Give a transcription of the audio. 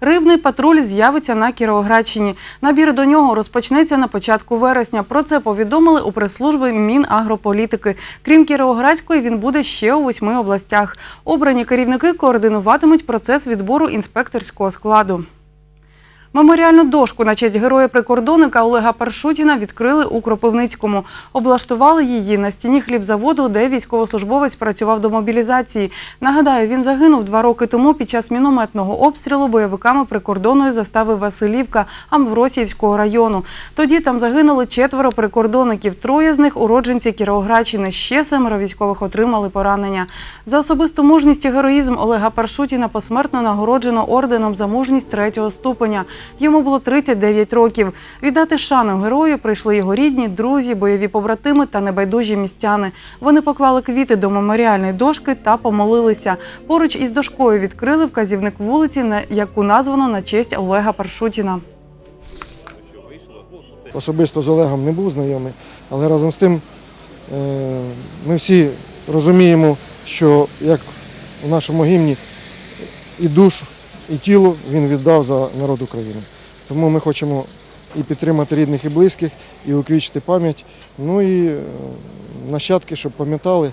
Рибний патруль з'явиться на Кіровоградщині. Набір до нього розпочнеться на початку вересня. Про це повідомили у прес-служби Мінагрополітики. Крім Кіровоградської, він буде ще у восьми областях. Обрані керівники координуватимуть процес відбору інспекторського складу. Меморіальну дошку на честь героя-прикордонника Олега Паршутіна відкрили у Кропивницькому. Облаштували її на стіні хлібзаводу, де військовослужбовець працював до мобілізації. Нагадаю, він загинув два роки тому під час мінометного обстрілу бойовиками прикордонної застави Василівка Амвросіївського району. Тоді там загинули четверо прикордонників. Троє з них уродженці Кіровоградщини. Ще семеро військових отримали поранення. За особисту мужність і героїзм Олега Паршутіна посмертно нагороджено орденом за мужність третього ступеня. Йому було 39 років. Віддати шану герою прийшли його рідні, друзі, бойові побратими та небайдужі містяни. Вони поклали квіти до меморіальної дошки та помолилися. Поруч із дошкою відкрили вказівник вулиці, яку названо на честь Олега Паршутіна. Особисто з Олегом не був знайомий, але разом з тим е, ми всі розуміємо, що як у нашому гімні і душу, і тіло він віддав за народ України. Тому ми хочемо і підтримати рідних і близьких, і уквічити пам'ять, ну і е, нащадки, щоб пам'ятали.